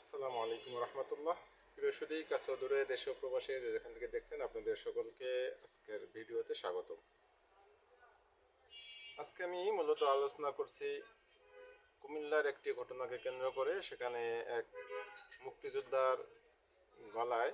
আসসালামু আলাইকুম রহমতুল্লাহ। সুদী কাছে দূরে দেশ প্রবাসে যেখান থেকে দেখছেন আপনাদের সকলকে আজকের ভিডিওতে স্বাগত আজকে আমি মূলত আলোচনা করছি কুমিল্লার একটি ঘটনাকে কেন্দ্র করে, সেখানে এক মুক্তিযোদ্ধার গলায়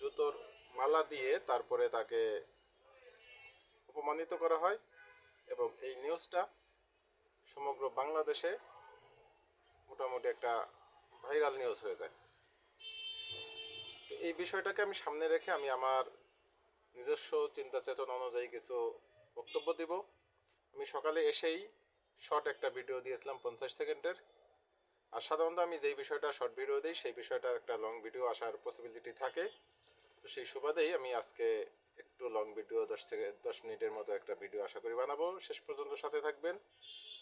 জুতোর মালা দিয়ে তারপরে তাকে অপমানিত করা হয় এবং এই নিউজটা সমগ্র বাংলাদেশে মোটামুটি একটা ভাইরাল নিউজ হয়ে যায়। তো এই বিষয়টাকে আমি সামনে রেখে আমি আমার নিজস্ব চিন্তা চেতনা অনুযায়ী কিছু বক্তব্য দিব। আমি সকালে এসেই শর্ট একটা ভিডিও দিয়েছিলাম পঞ্চাশ সেকেন্ডের। আর সাধারণত আমি যেই বিষয়টা শর্ট ভিডিও দিই, সেই বিষয়টার একটা লং ভিডিও আসার পসিবিলিটি থাকে। তো সেই সুবাদেই আমি আজকে একটু লং ভিডিও দশ থেকে দশ মিনিটের মতো একটা ভিডিও আশা করি বানাবো। শেষ পর্যন্ত সাথে থাকবেন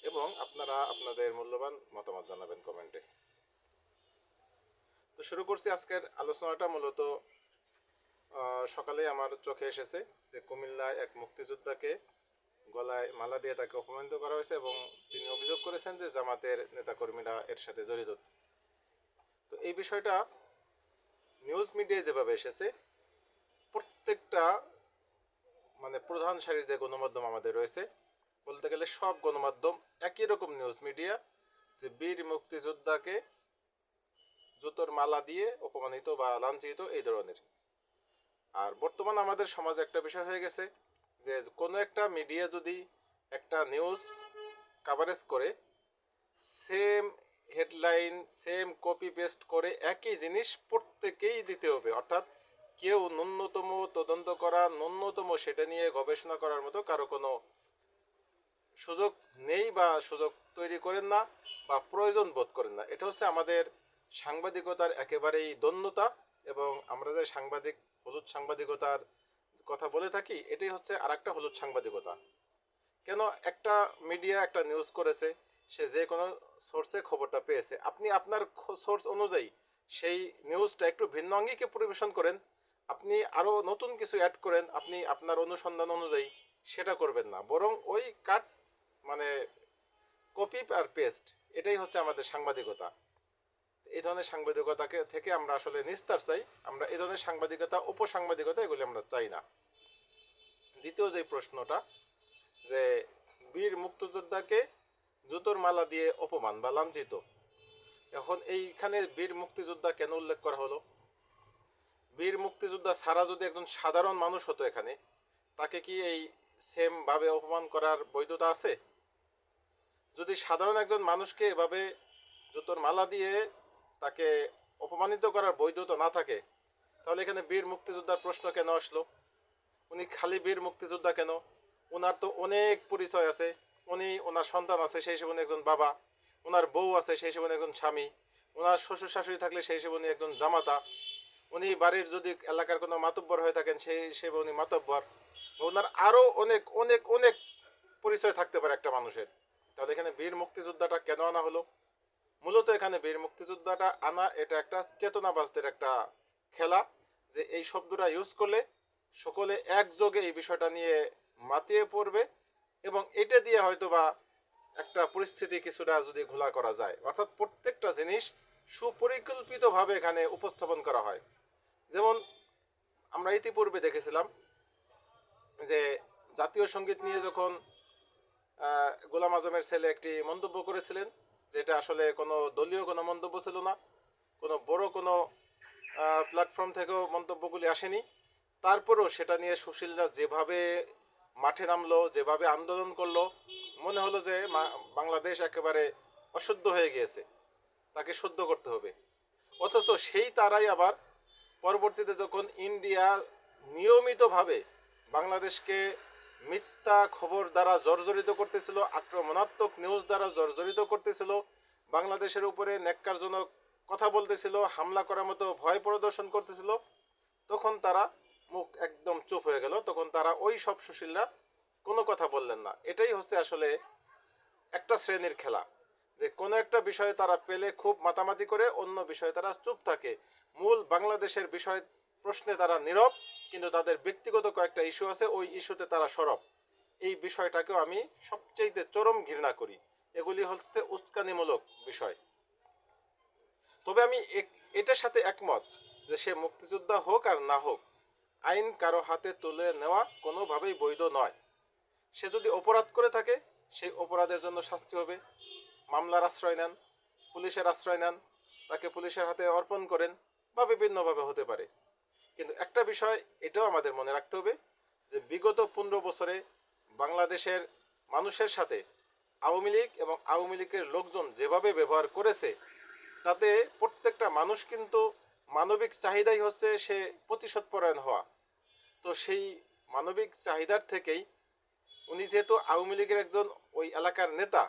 এবং আপনারা আপনাদের মূল্যবান মতামত জানাবেন কমেন্টে। তো শুরু করছি আজকের আলোচনাটা মূলত সকালে আমার চোখে এসেছে যে কুমিল্লায় এক মুক্তিযোদ্ধাকে গলায় মালা দিয়ে তাকে অপমানিত করা হয়েছে এবং তিনি অভিযোগ করেছেন যে জামাতের নেতাকর্মীরা এর সাথে জড়িত। তো এই বিষয়টা নিউজ মিডিয়ায় যেভাবে এসেছে প্রত্যেকটা মানে প্রধান সারির যে গণমাধ্যম আমাদের রয়েছে, বলতে গেলে সব গণমাধ্যম একই রকম নিউজ মিডিয়া যে বীর মুক্তিযোদ্ধাকে জুতোর মালা দিয়ে অপমানিত বা লাঞ্ছিত, এই ধরনের। আর বর্তমান আমাদের সমাজে একটা বিষয় হয়ে গেছে, যে কোনো একটা মিডিয়া যদি একটা নিউজ কাভারেজ করে same headline same copy paste করে একই জিনিস প্রত্যেকেই দিতে হবে। অর্থাৎ কেউ ন্যূনতম তদন্ত করা, ন্যূনতম সেটা নিয়ে গবেষণা করার মতো কারও কোনো সুযোগ নেই বা সুযোগ তৈরি করেন না বা প্রয়োজন বোধ করেন না। এটা হচ্ছে আমাদের সাংবাদিকতার একেবারেই দন্যতা এবং আমরা যে সাংবাদিক, হলুদ সাংবাদিকতার কথা বলে থাকি, এটাই হচ্ছে আর একটা হলুদ সাংবাদিকতা। কেন একটা মিডিয়া একটা নিউজ করেছে, সে যে কোনো সোর্সে খবরটা পেয়েছে। আপনি আপনার সোর্স অনুযায়ী সেই নিউজটা একটু ভিন্ন অঙ্গিকে পরিবেশন করেন আপনি আরও নতুন কিছু অ্যাড করেন, আপনি আপনার অনুসন্ধান অনুযায়ী সেটা করবেন না। বরং ওই কাট মানে কপি আর পেস্ট এটাই হচ্ছে আমাদের সাংবাদিকতা। এই ধরনের সাংবাদিকতাকে থেকে আমরা আসলে নিস্তার চাই। আমরা এই ধরনের সাংবাদিকতা, উপসাংবাদিকতা এগুলি আমরা চাই না। দ্বিতীয় যে প্রশ্নটা, যে বীর মুক্তিযোদ্ধাকে জুতোর মালা দিয়ে অপমান বা লাঞ্ছিত। এখন এইখানে বীর মুক্তিযোদ্ধা কেন উল্লেখ করা হলো? বীর মুক্তিযোদ্ধা ছাড়া যদি একজন সাধারণ মানুষ হতো এখানে, তাকে কি এই সেম ভাবে অপমান করার বৈধতা আছে? যদি সাধারণ একজন মানুষকে এভাবে জুতোর মালা দিয়ে তাকে অপমানিত করার বৈধতা না থাকে, তাহলে এখানে বীর মুক্তিযোদ্ধার প্রশ্ন কেন আসলো? উনি খালি বীর মুক্তিযোদ্ধা কেন? ওনার তো অনেক পরিচয় আছে। উনি ওনার সন্তান আছে, সেই হিসেবে উনি একজন বাবা। ওনার বউ আছে, সেই হিসেবে উনি একজন স্বামী। ওনার শ্বশুর শাশুড়ি থাকলে সেই হিসেবে উনি একজন জামাতা। উনি বাড়ির যদি এলাকার কোনো মাতব্বর হয়ে থাকেন, সেই হিসেবে উনি মাতব্বর। ওনার আরও অনেক অনেক অনেক পরিচয় থাকতে পারে একটা মানুষের। তাহলে এখানে বীর মুক্তিযোদ্ধাটা কেন আনা হলো? মূলত এখানে বীর মুক্তিযোদ্ধাটা আনা এটা একটা চেতনাবাজদের একটা খেলা যে এই শব্দটা ইউজ করলে সকলে একযোগে এই বিষয়টা নিয়ে মাতিয়ে পড়বে এবং এটা দিয়ে হয়তো বা একটা পরিস্থিতি কিছুটা যদি ঘোলা করা যায়। অর্থাৎ প্রত্যেকটা জিনিস সুপরিকল্পিতভাবে এখানে উপস্থাপন করা হয়। যেমন, আমরা ইতিপূর্বে দেখেছিলাম যে জাতীয় সংগীত নিয়ে যখন গোলাম আজমের ছেলে একটি মন্তব্য করেছিলেন, যেটা আসলে কোনো দলীয় কোনো মন্তব্য ছিল না, কোনো বড় কোনো প্ল্যাটফর্ম থেকেও মন্তব্যগুলি আসেনি। তারপরেও সেটা নিয়ে সুশীলরা যেভাবে মাঠে নামলো, যেভাবে আন্দোলন করল, মনে হলো যে বাংলাদেশ একেবারে অশুদ্ধ হয়ে গিয়েছে। তাকে শুদ্ধ করতে হবে। অথচ সেই তারাই আবার পরবর্তীতে যখন ইন্ডিয়া নিয়মিতভাবে বাংলাদেশকে মিথ্যা খবর দ্বারা জর্জরিত করতেছিল, আক্রমণাত্মক নিউজ দ্বারা জর্জরিত করতেছিল, বাংলাদেশের উপরে ন্যাক্কারজনক কথা বলতেছিল, হামলা করার মতো ভয় প্রদর্শন করতেছিল, তখন তারা মুখ একদম চুপ হয়ে গেল। তখন তারা ওই সব সুশীলরা কোনো কথা বললেন না। এটাই হচ্ছে আসলে একটা শ্রেণির খেলা। যে কোনো একটা বিষয়ে তারা পেলে খুব মাতামাতি করে অন্য বিষয়ে তারা চুপ থাকে। মূল বাংলাদেশের বিষয় প্রশ্নে তারা নীরব, কিন্তু তাদের ব্যক্তিগত কয়েকটা ইস্যু আছে, ওই ইস্যুতে তারা সরব। এই বিষয়টাকেও আমি সবচেয়ে চরম ঘৃণা করি। এগুলি হচ্ছে উস্কানিমূলক বিষয়। তবে আমি এটার সাথে একমত যে সে মুক্তিযোদ্ধা হোক আর না হোক, আইন কারও হাতে তুলে নেওয়া কোনোভাবেই বৈধ নয়। সে যদি অপরাধ করে থাকে, সেই অপরাধের জন্য শাস্তি হবে। মামলার আশ্রয় নেন, পুলিশের আশ্রয় নেন, তাকে পুলিশের হাতে অর্পণ করেন বা বিভিন্নভাবে হতে পারে। কিন্তু একটা বিষয়, এটাও আমাদের মনে রাখতে হবে যে বিগত পনেরো বছরে বাংলাদেশের মানুষের সাথে আওয়ামী লীগ এবং আওয়ামী লীগের লোকজন যেভাবে ব্যবহার করেছে, তাতে প্রত্যেকটা মানুষ কিন্তু মানবিক চাহিদাই হচ্ছে সে প্রতিশোধ পরায়ণ হওয়া। তো সেই মানবিক চাহিদার থেকেই উনি যেহেতু আওয়ামী লীগের একজন ওই এলাকার নেতা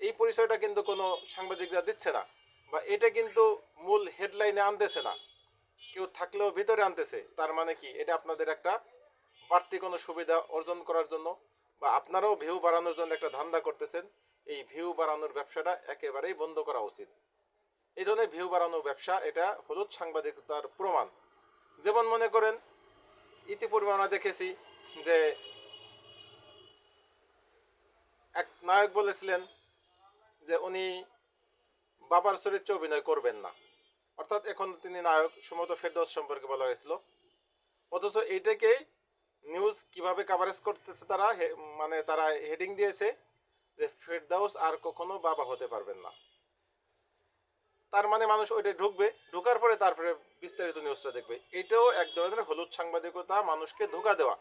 এই পরিচয়টা কিন্তু কোনো সাংবাদিকরা দিচ্ছে না বা এটা কিন্তু মূল হেডলাইনে আনতেছে না। কেউ থাকলেও ভিতরে আনতেছে। তার মানে কি? এটা আপনাদের একটা বাড়তি কোনো সুবিধা অর্জন করার জন্য বা আপনারাও ভিউ বাড়ানোর জন্য একটা ধান্দা করতেছেন। এই ভিউ বাড়ানোর ব্যবসাটা একেবারেই বন্ধ করা উচিত। এই ধরনের ভিউ বাড়ানোর ব্যবসা, এটা হলুদ সাংবাদিকতার প্রমাণ। যেমন মনে করেন, ইতিপূর্বে আমরা দেখেছি যে এক নায়ক বলেছিলেন যে উনি বাবার চরিত্রে অভিনয় করবেন না। অর্থাৎ এখন তিনি নায়ক সম্ভবত ফেরদৌস সম্পর্কে বলা হয়েছিল। অথচ এইটাকেই নিউজ কীভাবে কাভারেজ করতেছে তারা মানে তারা হেডিং দিয়েছে যে ফেরদাউস আর কখনো বাবা হতে পারবেন না। তার মানে মানুষ ওইটা ঢুকবে, ঢোকার পরে তারপরে বিস্তারিত নিউজটা দেখবে। এটাও এক ধরনের হলুদ সাংবাদিকতা, মানুষকে ধোকা দেওয়া।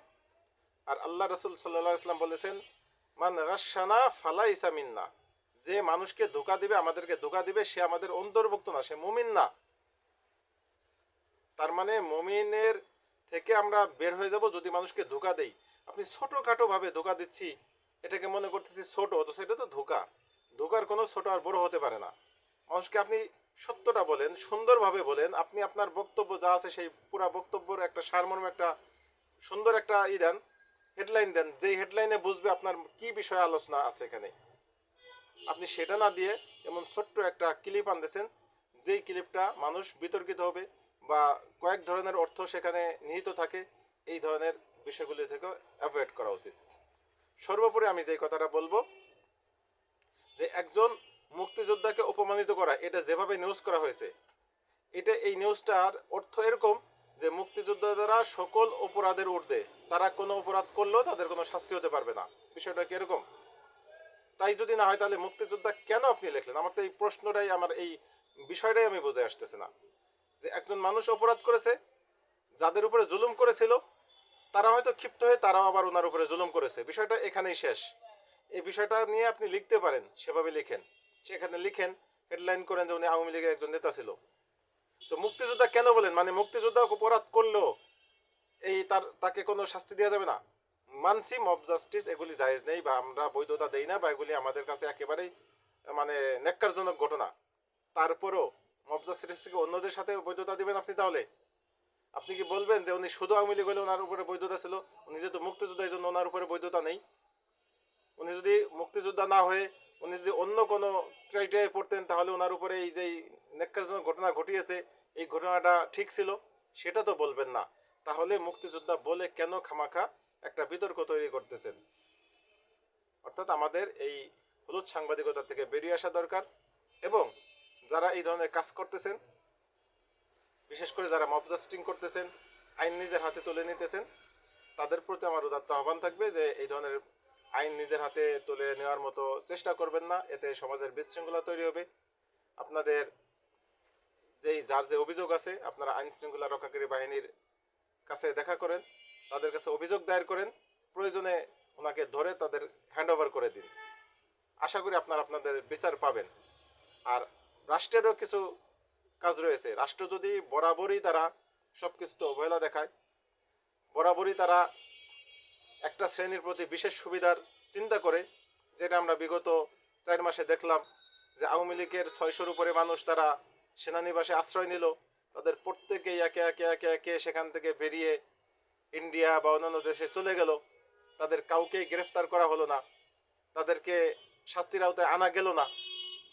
আর আল্লাহ রসুল সাল্লাহ ইসলাম বলেছেন, মান গাসানা ফালা ইসামিন্না যে মানুষকে ধোকা দিবে, আমাদেরকে ধোকা দিবে, সে আমাদের অন্তর্ভুক্ত না, সে মুমিন না। তার মানে মুমিনের থেকে আমরা বের হয়ে যাব যদি মানুষকে ধোকা দেই। আপনি ছোটখাটো ভাবে ধোকা দিচ্ছি, এটাকে মনে করতেছি ছোট, অথচ এটা তো ধোকা। ধোকার কোনো ছোট আর বড় হতে পারে না। মানুষকে আপনি সত্যটা বলেন, সুন্দরভাবে বলেন, আপনি আপনার বক্তব্য যা আছে সেই পুরা বক্তব্যের একটা সারমর্ম, একটা সুন্দর একটা ই দেন হেডলাইন দেন, যেই হেডলাইনে বুঝবে আপনার কি বিষয়ে আলোচনা আছে এখানে। আপনি সেটা না দিয়ে এমন ছোট্ট একটা ক্লিপ আনতেছেন, যেই ক্লিপটা মানুষ বিতর্কিত হবে বা কয়েক ধরনের অর্থ সেখানে নিহিত থাকে, এই ধরনের বিষয়গুলি থেকে অ্যাভয়েড করা উচিত। সর্বোপরি আমি যেই কথাটা বলব, যে একজন মুক্তিযোদ্ধাকে অপমানিত করা, এটা যেভাবে নিউজ করা হয়েছে, এটা এই নিউজটার অর্থ এরকম যে মুক্তিযোদ্ধারা সকল অপরাধের ঊর্ধ্বে, তারা কোনো অপরাধ করলেও তাদের কোনো শাস্তি হতে পারবে না। বিষয়টা কি এরকম? তাই যদি না হয় তাহলে মুক্তিযোদ্ধা কেন আপনি লিখলেন? আমার তো এই প্রশ্নটাই, আমার এই বিষয়টাই আমি বুঝে আসতেছে না। যে একজন মানুষ অপরাধ করেছে, যাদের উপরে জুলুম করেছিল, তারা হয়তো ক্ষিপ্ত হয়ে তারাও আবার ওনার উপরে জুলুম করেছে। বিষয়টা এখানেই শেষ। এই বিষয়টা নিয়ে আপনি লিখতে পারেন, সেভাবে লিখেন। সেখানে লিখেন, হেডলাইন করেন যে উনি আওয়ামী লীগের একজন নেতা ছিল। তো মুক্তিযোদ্ধা কেন বলেন? মানে মুক্তিযোদ্ধা অপরাধ করলেও এই তার, তাকে কোনো শাস্তি দেওয়া যাবে না? মানছি মব জাস্টিস এগুলি জায়েজ নেই বা আমরা বৈধতা দেই না বা এগুলি আমাদের কাছে একেবারেই মানে নেককারজনক ঘটনা। তারপরও মব জাস্টিসকে অন্যদের সাথে বৈধতা দিবেন আপনি তাহলে? আপনি কি বলবেন যে উনি শুধু আওয়ামী লীগ হলে ওনার উপরে বৈধতা ছিল? উনি যেহেতু মুক্তিযোদ্ধা এই জন্য ওনার উপরে বৈধতা নেই। উনি যদি মুক্তিযোদ্ধা না হয়ে উনি যদি অন্য কোনো ক্রাইটেরিয়ায় পড়তেন তাহলে ওনার উপরে এই যে নেককারজনক ঘটনা ঘটিয়েছে, এই ঘটনাটা ঠিক ছিল? সেটা তো বলবেন না। তাহলে মুক্তিযোদ্ধা বলে কেন খামাখা একটা বিতর্ক তৈরি করতেছেন। অর্থাৎ আমাদের এই হলুদ সাংবাদিকতা থেকে বেরিয়ে আসা দরকার এবং যারা এই ধরনের কাজ করতেছেন, বিশেষ করে যারা মবজাস্টিং করতেছেন, আইন নিজের হাতে তুলে নিতেছেন, তাদের প্রতি আমার উদাত্ত আহ্বান থাকবে যে এই ধরনের আইন নিজের হাতে তুলে নেওয়ার মতো চেষ্টা করবেন না, এতে সমাজের বিশৃঙ্খলা তৈরি হবে। আপনাদের যেই যার যে অভিযোগ আছে, আপনারা আইন শৃঙ্খলা রক্ষাকারী বাহিনীর কাছে দেখা করেন। তাদের কাছে অভিযোগ দায়ের করেন, প্রয়োজনে ওনাকে ধরে তাদের হ্যান্ড করে দিন। আশা করি আপনারা আপনাদের বিচার পাবেন। আর রাষ্ট্রেরও কিছু কাজ রয়েছে। রাষ্ট্র যদি বরাবরই তারা সব কিছুতে অবহেলা দেখায়, বরাবরই তারা একটা শ্রেণির প্রতি বিশেষ সুবিধার চিন্তা করে, যেটা আমরা বিগত চার মাসে দেখলাম যে আওয়ামী লীগের ছয়শোর উপরে মানুষ তারা সেনানিবাসে আশ্রয় নিল। তাদের প্রত্যেকেই একে একে একে একে সেখান থেকে বেরিয়ে ইন্ডিয়া বা অন্যান্য দেশে চলে গেল, তাদের কাউকে গ্রেফতার করা হলো না, তাদেরকে শাস্তির আওতায় আনা গেল না।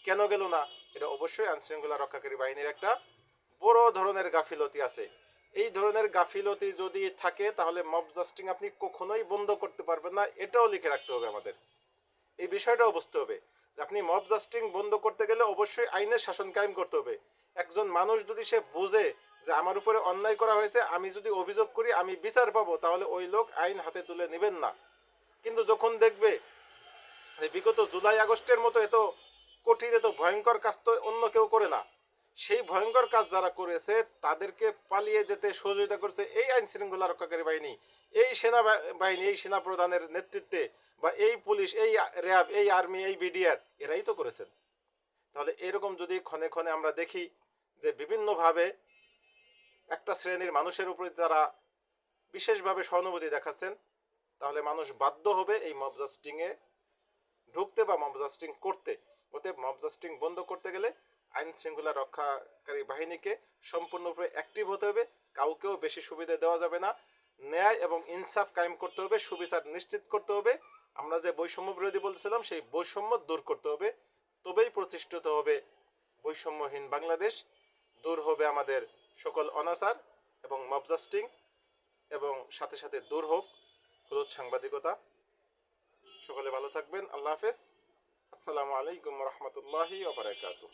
কেন গেল না? এটা অবশ্যই আইন শৃঙ্খলা রক্ষাকারী বাহিনীর একটা বড় ধরনের গাফিলতি আছে। এই ধরনের গাফিলতি যদি থাকে, তাহলে মব জাস্টিং আপনি কখনোই বন্ধ করতে পারবেন না, এটাও লিখে রাখতে হবে আমাদের। এই বিষয়টাও বুঝতে হবে যে আপনি মব জাস্টিং বন্ধ করতে গেলে অবশ্যই আইনের শাসন কায়েম করতে হবে। একজন মানুষ যদি সে বুঝে যে আমার উপরে অন্যায় করা হয়েছে, আমি যদি অভিযোগ করি, আমি বিচার পাবো, তাহলে ওই লোক আইন হাতে তুলে নেবেন না। কিন্তু যখন দেখবে বিগত জুলাই আগস্টের মতো এত কঠিন, এত ভয়ঙ্কর কাজ তো অন্য কেউ করে না, সেই ভয়ঙ্কর কাজ যারা করেছে, তাদেরকে পালিয়ে যেতে সহযোগিতা করছে এই আইন শৃঙ্খলা রক্ষাকারী বাহিনী, এই সেনা বাহিনী এই সেনা প্রধানের নেতৃত্বে বা এই পুলিশ, এই র্যাব, এই আর্মি, এই বিডিআর, এরাই তো করেছেন। তাহলে এরকম যদি ক্ষণে ক্ষণে আমরা দেখি যে বিভিন্নভাবে একটা শ্রেণির মানুষের উপরে তারা বিশেষভাবে সহানুভূতি দেখাচ্ছেন, তাহলে মানুষ বাধ্য হবে এই মবজাস্টিংয়ে ঢুকতে বা মবজাস্টিং করতে। অতএব মবজাস্টিং বন্ধ করতে গেলে আইন শৃঙ্খলা রক্ষাকারী বাহিনীকে সম্পূর্ণরূপে অ্যাক্টিভ হতে হবে, কাউকেও বেশি সুবিধা দেওয়া যাবে না। ন্যায় এবং ইনসাফ কায়েম করতে হবে, সুবিচার নিশ্চিত করতে হবে। আমরা যে বৈষম্য বিরোধী বলছিলাম সেই বৈষম্য দূর করতে হবে। তবেই প্রতিষ্ঠিত হবে বৈষম্যহীন বাংলাদেশ, দূর হবে আমাদের সকল অনাসার এবং মবজাস্টিং এবং সাথে সাথে দূর হোক। হলুদ সাংবাদিকতা। সকলে ভালো থাকবেন। আল্লাহ হাফেজ। আসসালামু আলাইকুম রহমতুল্লাহি ওবরাকাতু